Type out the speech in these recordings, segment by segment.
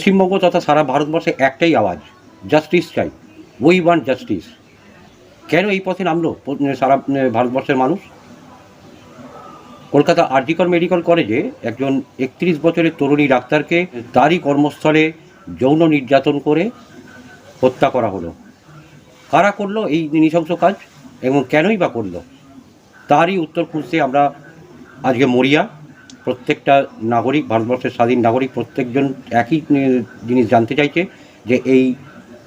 পশ্চিমবঙ্গ তথা সারা ভারতবর্ষে একটাই আওয়াজ জাস্টিস চাই। উই ওয়ান্ট জাস্টিস কেন এই পথে নামলো সারা ভারতবর্ষের মানুষ? কলকাতা আরজিকর মেডিকেল কলেজে একজন একত্রিশ বছরের তরুণী ডাক্তারকে তারই কর্মস্থলে যৌন নির্যাতন করে হত্যা করা হলো। কারা করল এই নৃশংস কাজ এবং কেনই বা করল? তারই উত্তর খুঁজতে আমরা আজকে মরিয়া। প্রত্যেকটা নাগরিক ভারতবর্ষের স্বাধীন নাগরিক প্রত্যেকজন একই জিনিস জানতে চাইছে যে এই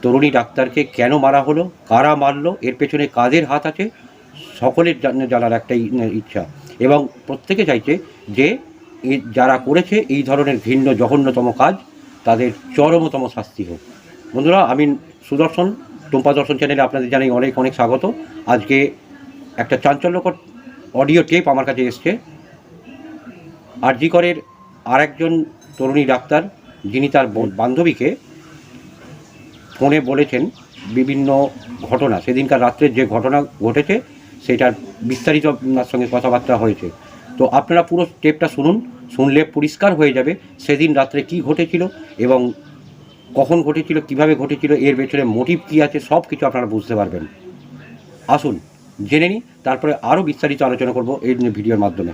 তরুণী ডাক্তারকে কেন মারা হলো কারা মারলো এর পেছনে কাদের হাত আছে সকলের জান- জানার একটাই উম, ইচ্ছা। এবং প্রত্যেকে চাইছে যে যারা করেছে এই ধরনের ভিন্ন জঘন্যতম কাজ তাদের চরমতম শাস্তি হোক। বন্ধুরা আমি সুদর্শন টুম্পা দর্শন চ্যানেলে আপনাদের জানাই অনেক অনেক স্বাগত। আজকে একটা চাঞ্চল্যকর অডিও টেপ আমার কাছে এসছে। আরজিকরের আরেকজন তরুণী ডাক্তার, যিনি তার বান্ধবীকে ফোনে বলেছেন বিভিন্ন ঘটনা। সেদিনকার রাত্রে যে ঘটনা ঘটেছে, সেটার বিস্তারিত আপনার সঙ্গে কথাবার্তা হয়েছে। তো আপনারা পুরো স্টেপটা শুনুন, শুনলে পরিষ্কার হয়ে যাবে সেদিন রাত্রে কি ঘটেছিল এবং কখন ঘটেছিল, কীভাবে ঘটেছিল, এর পেছনে মোটিভ কী আছে সব কিছু আপনারা বুঝতে পারবেন। আসুন, জেনে নিই, তারপরে আরও বিস্তারিত আলোচনা করব এই ভিডিওর মাধ্যমে।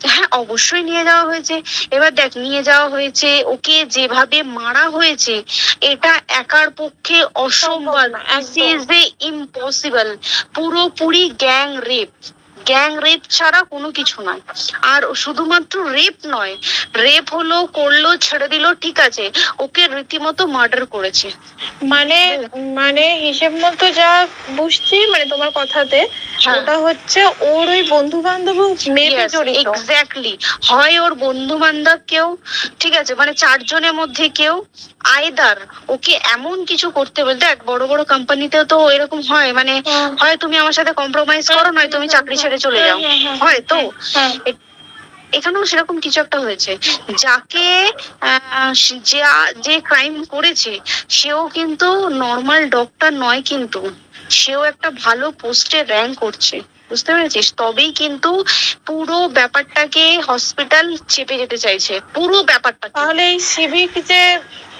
হ্যাঁ অবশ্যই নিয়ে যাওয়া হয়েছে। এবার দেখ নিয়ে যাওয়া হয়েছে ওকে যেভাবে মারা হয়েছে এটা একার পক্ষে অসম্ভব ইম্পসিবল পুরোপুরি গ্যাং রেপ গ্যাং রেপ ছাড়া কোনো কিছু নয় আর শুধুমাত্র রেপ নয় রেপ হলো করল ছেড়ে দিল ঠিক আছে ওকে রীতিমতো মার্ডার করেছে মানে মানে হিসেব মতো যা বুঝছি মানে তোমার কথাতে হ্যাঁ। ওটা হচ্ছে ওর ওই বন্ধু বান্ধব মেয়েতে জড়িত এক্স্যাক্টলি হয় ওর বন্ধু বান্ধব কেউ ঠিক আছে মানে চারজনের মধ্যে কেউ আয়দার ওকে এমন কিছু করতে বলতে এক বড় বড় কোম্পানিতেও তো এরকম হয় মানে। হয় তুমি আমার সাথে কম্প্রোমাইজ করো নয় তুমি চাকরি ছেড়ে চলে যাও। হ্যাঁ, হ্যাঁ, হয় তো হ্যাঁ। এখানেও সেরকম কিছু একটা হয়েছে। যাকে যা- যে ক্রাইম করেছে সেও কিন্তু নর্মাল ডক্টর নয় কিন্তু সেও একটা ভালো পোস্টে র্যাঙ্ক করছে। বুঝতে পেরেছিস? তবেই কিন্তু পুরো ব্যাপারটাকে হসপিটাল চেপে যেতে চাইছে। পুরো ব্যাপারটা তাহলে এই সিভিক যে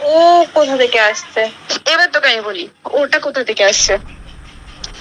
ও কোথা থেকে আসছে? এবার তোকে আমি বলি ওটা কোথা থেকে আসছে?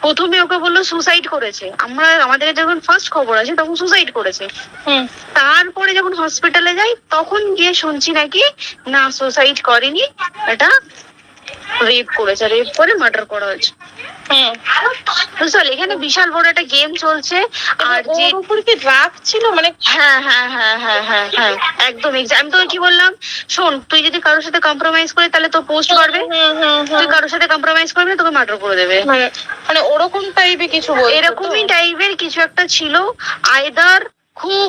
প্রথমে ওকে বলল সুসাইড করেছে। আমরা আমাদের যখন ফার্স্ট খবর আছে তখন সুসাইড করেছে। হুম। তারপরে যখন হসপিটালে যাই তখন গিয়ে শুনছি নাকি না সুসাইড করেনি এটা রেপ করেছে রেপ করে মার্ডার করা হয়েছে। বুঝতে এখানে বিশাল বড় একটা গেম চলছে আর যে উপর কি রাগ ছিল? মানে হ্যাঁ হ্যাঁ হ্যাঁ হ্যাঁ হ্যাঁ হ্যাঁ একদম আমি তোকে কি বললাম? শোন তুই যদি কারোর সাথে কম্প্রোমাইজ করে তাহলে তোর পোস্ট করবে। তুই কারোর সাথে কম্প্রোমাইজ করবি তোকে মার্ডার করে দেবে। মানে মানে ওরকম টাইপের কিছু এরকমই টাইপের কিছু একটা ছিল। আয়দার খুব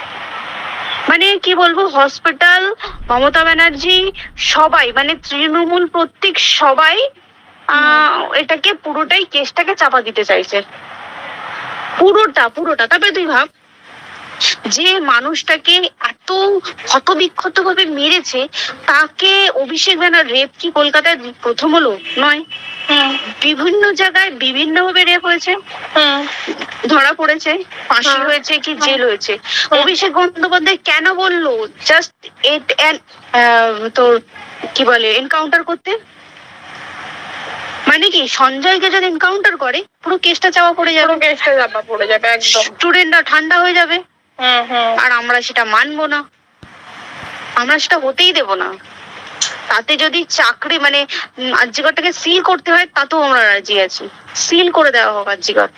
মানে কি বলব হসপিটাল মমতা ব্যানার্জি, সবাই মানে তৃণমূল প্রত্যেক সবাই এটাকে পুরোটাই কেসটাকে চাপা দিতে চাইছে। পুরোটা পুরোটা তবে তুই ভাব যে মানুষটাকে এত ক্ষতবিক্ষত ভাবে মেরেছে তাকে অভিষেক ব্যানার রেপ কি কলকাতায় প্রথম হলো? নয়। বিভিন্ন জায়গায় বিভিন্ন ভাবে রেপ হয়েছে ধরা পড়েছে ফাঁসি হ্যাঁ। হয়েছে কি জেল হয়েছে। অভিষেক বন্দ্যোপাধ্যায় কেন বলল? জাস্ট এট তোর কি বলে এনকাউন্টার করতে? মানে কি সঞ্জয়কে যদি এনকাউন্টার করে পুরো কেসটা চাওয়া পড়ে যাবে। পুরো কেসটা চাপা পড়ে যাবে একদম। স্টুডেন্টরা ঠান্ডা হয়ে যাবে। আর আমরা সেটা মানবো না। আমরা সেটা হতেই দেব না। তাতে যদি চাকরি মানে আর্যিকরটাকে সিল করতে হয়, তাতেও আমরা রাজি আছি। সিল করে দেওয়া হোক আর্যিকর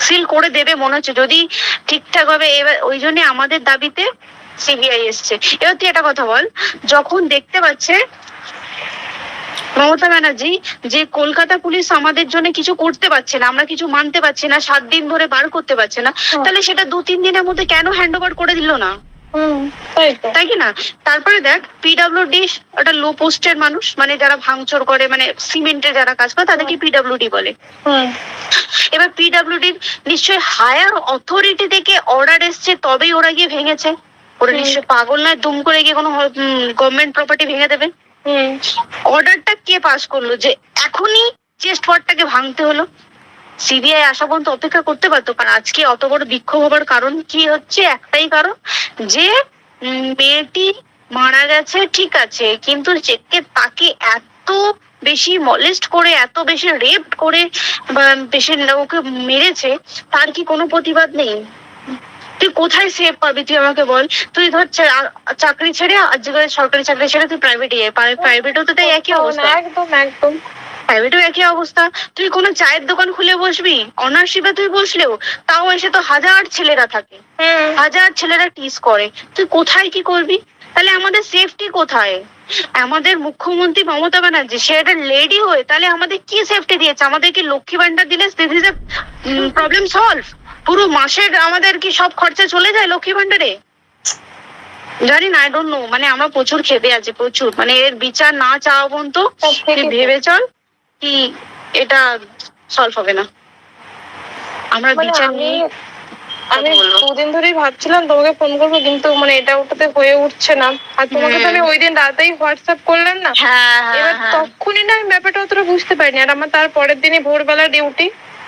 সিল করে দেবে মনে হচ্ছে। যদি ঠিকঠাক ভাবে এবার, ওই জন্য আমাদের দাবিতে সিবিআই এসছে। এবার তুই একটা কথা বল। যখন দেখতে পাচ্ছে মমতা ব্যানার্জি যে কলকাতা পুলিশ আমাদের জন্য কিছু করতে পারছে না আমরা কিছু মানতে পারছি না সাত দিন ধরে বার করতে পারছে না তাহলে সেটা দু তিন দিনের মধ্যে কেন হ্যান্ড ওভার করে দিল না? তাই কি না? তারপরে দেখ পিডাব্লিউডি একটা লো পোস্টের মানুষ মানে যারা ভাঙচুর করে মানে সিমেন্টের যারা কাজ করে তাদেরকে পিডাব্লিউডি বলে? এবার পিডাব্লিউডি নিশ্চয়ই হায়ার অথরিটি থেকে অর্ডার এসছে তবেই ওরা গিয়ে ভেঙেছে। ওরা হুম। নিশ্চয়ই পাগল নয় দুম করে গিয়ে কোনো গভর্নমেন্ট প্রপার্টি ভেঙে দেবে। হুম। অর্ডারটা কে পাস করল? যে এখনই চেস্ট ওয়ার্ডটাকে ভাঙতে হলো। সিবিআই আসা পর্যন্ত অপেক্ষা করতে পারতো, কারণ আজকে অত বড় বিক্ষোভ হবার কারণ কি হচ্ছে? একটাই কারণ যে মেয়েটি মারা গেছে, ঠিক আছে, কিন্তু চেককে তাকে এত বেশি মলেস্ট করে, এত বেশি রেপ করে বেশি ওকে মেরেছে, তার কি কোনো প্রতিবাদ নেই? তুই কোথায় সেভ পাবি? তুই আমাকে বল। তুই ধর চাকরি ছেড়ে আজকে সরকারি চাকরি ছেড়ে তুই প্রাইভেটে প্রাইভেটও তো তাই একই অবস্থা। একদম একদম। প্রাইভেটও একই অবস্থা। তুই কোনো চায়ের দোকান খুলে বসবি? অনার্সিপে তুই বসলেও তাও এসে তো হাজার ছেলেরা থাকে। হাজার ছেলেরা টিস করে। তুই কোথায় কি করবি? তাহলে আমাদের সেফটি কোথায়? আমাদের মুখ্যমন্ত্রী মমতা ব্যানার্জি সে একটা লেডি হয়ে তাহলে আমাদের কি সেফটি দিয়েছে? আমাদের কি লক্ষ্মী ভান্ডার দিলে দিস ইজ প্রবলেম সলভ পুরো মাসের আমাদের কি সব খরচা চলে যায় লক্ষ্মী ভান্ডারে জানি না আই ডোন্ট নো মানে আমরা প্রচুর খেপে আছি প্রচুর। মানে এর বিচার না চাওয়া পর্যন্ত ভেবে চল কি এটা সলভ হবে না। আমরা মানে বিচার আমি নিয়ে আমি দুদিন ধরেই ভাবছিলাম তোমাকে ফোন করব কিন্তু মানে এটা ওটাতে হয়ে উঠছে না। আর তোমাকে তো আমি ওই দিন রাতেই হোয়াটসঅ্যাপ করলাম না। হ্যাঁ এবার হ্যাঁ। তখনই না আমি ব্যাপারটা অতটা বুঝতে পারিনি। আর আমার তার পরের দিনই ভোরবেলা ডিউটি হ্যাঁ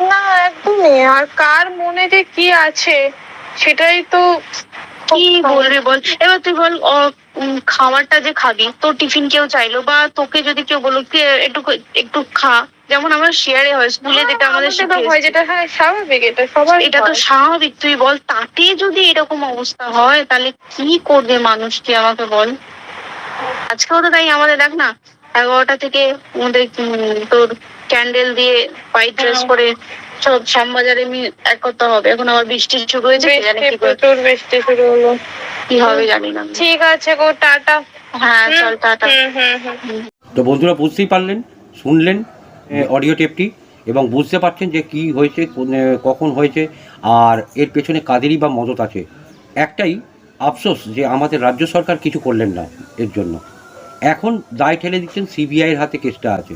না একদমই। আর কার মনে যে কি আছে সেটাই তো কি বলবি বল? এবার তুই বল খাবারটা যে খাবি তোর টিফিন কেউ চাইলো বা তোকে যদি কেউ বলো "কে একটু একটু খা। যেমন আমরা শেয়ারে হয় স্কুলে যেটা আমাদের আমাদের হয় যেটা হ্যাঁ স্বাভাবিক এটা সবার এটা তো স্বাভাবিক। তুই বল তাতে যদি এরকম অবস্থা হয় তাহলে কি করবে মানুষ তুই আমাকে বল? আজকেও তো তাই আমাদের দেখ না এগারোটা থেকে আমাদের উম, তোর ক্যান্ডেল দিয়ে হোয়াইট ড্রেস পরে সব শ্যামবাজারে এক করতে হবে। এখন আবার বৃষ্টি শুরু হয়েছে জানে কি প্রচুর বৃষ্টি শুরু হলো। কি হবে জানি না। ঠিক আছে গো টাটা। হ্যাঁ চল টাটা। হুম হুম হুম। তো বন্ধুরা বুঝতেই পারলেন শুনলেন অডিও টেপটি এবং বুঝতে পারছেন যে কি হয়েছে কখন হয়েছে আর এর পেছনে কাদেরই বা মদত আছে। একটাই আফসোস যে আমাদের রাজ্য সরকার কিছু করলেন না এর জন্য। এখন দায় ঠেলে দিচ্ছেন সিবিআইয়ের হাতে কেসটা আছে।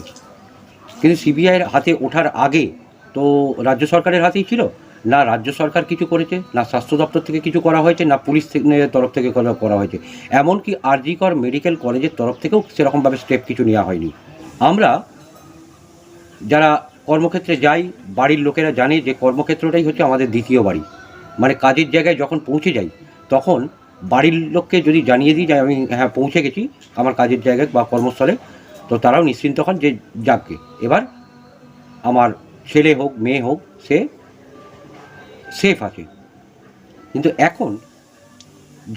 কিন্তু সিবিআইয়ের হাতে ওঠার আগে তো রাজ্য সরকারের হাতেই ছিল? না রাজ্য সরকার কিছু করেছে? না স্বাস্থ্য দপ্তর থেকে কিছু করা হয়েছে? না পুলিশ তরফ থেকে করা হয়েছে? এমনকি আরজিকর মেডিকেল কলেজের তরফ থেকেও সেরকমভাবে স্টেপ কিছু নেওয়া হয়নি। আমরা যারা কর্মক্ষেত্রে যাই, বাড়ির লোকেরা জানে যে কর্মক্ষেত্রটাই হচ্ছে আমাদের দ্বিতীয় বাড়ি। মানে কাজের জায়গায় যখন পৌঁছে যাই, তখন বাড়ির লোককে যদি জানিয়ে দিই যে আমি হ্যাঁ পৌঁছে গেছি, আমার কাজের জায়গায় বা কর্মস্থলে তো তারাও নিশ্চিন্ত হন যে যাকগে এবার আমার ছেলে হোক, মেয়ে হোক, সে সেফ আছে। কিন্তু এখন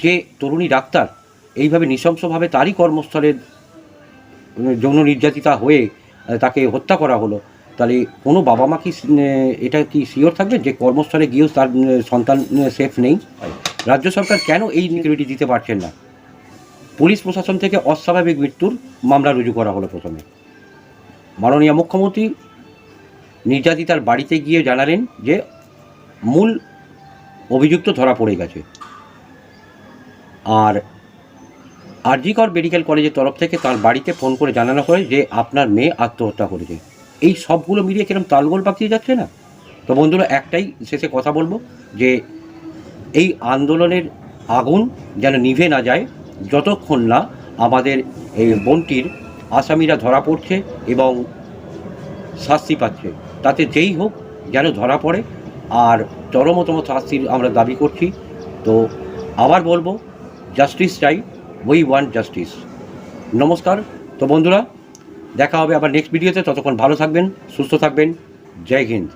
যে তরুণী ডাক্তার এইভাবে নৃশংসভাবে তারই কর্মস্থলে যৌন নির্যাতিতা হয়ে তাকে হত্যা করা হলো, তাহলে কোনো বাবা মা কি এটা কি শিওর থাকবে যে কর্মস্থলে গিয়েও তার সন্তান সেফ নেই? রাজ্য সরকার কেন এই সিকিউরিটি দিতে পারছেন না? পুলিশ প্রশাসন থেকে অস্বাভাবিক মৃত্যুর মামলা রুজু করা হলো প্রথমে। মাননীয় মুখ্যমন্ত্রী নির্যাতিতার বাড়িতে গিয়ে জানালেন যে, মূল অভিযুক্ত ধরা পড়ে গেছে। আর আরজিকর মেডিকেল কলেজের তরফ থেকে তার বাড়িতে ফোন করে জানানো হয় যে, আপনার মেয়ে আত্মহত্যা করেছে। এই সবগুলো মিলিয়ে কিরম তালগোল পাকিয়ে যাচ্ছে না? তো বন্ধুরা, একটাই শেষে কথা বলব যে, এই আন্দোলনের আগুন যেন নিভে না যায় যতক্ষণ না আমাদের এই বোনটির আসামিরা ধরা পড়ছে এবং শাস্তি পাচ্ছে, তাতে যেই হোক যেন ধরা পড়ে। আর চরমতম শাস্তির আমরা দাবি করছি। তো আবার বলব, জাস্টিস চাই, উই ওয়ান্ট জাস্টিস। নমস্কার। তো বন্ধুরা, দেখা হবে আবার নেক্সট ভিডিওতে। ততক্ষণ ভালো থাকবেন, সুস্থ থাকবেন। জয় হিন্দ।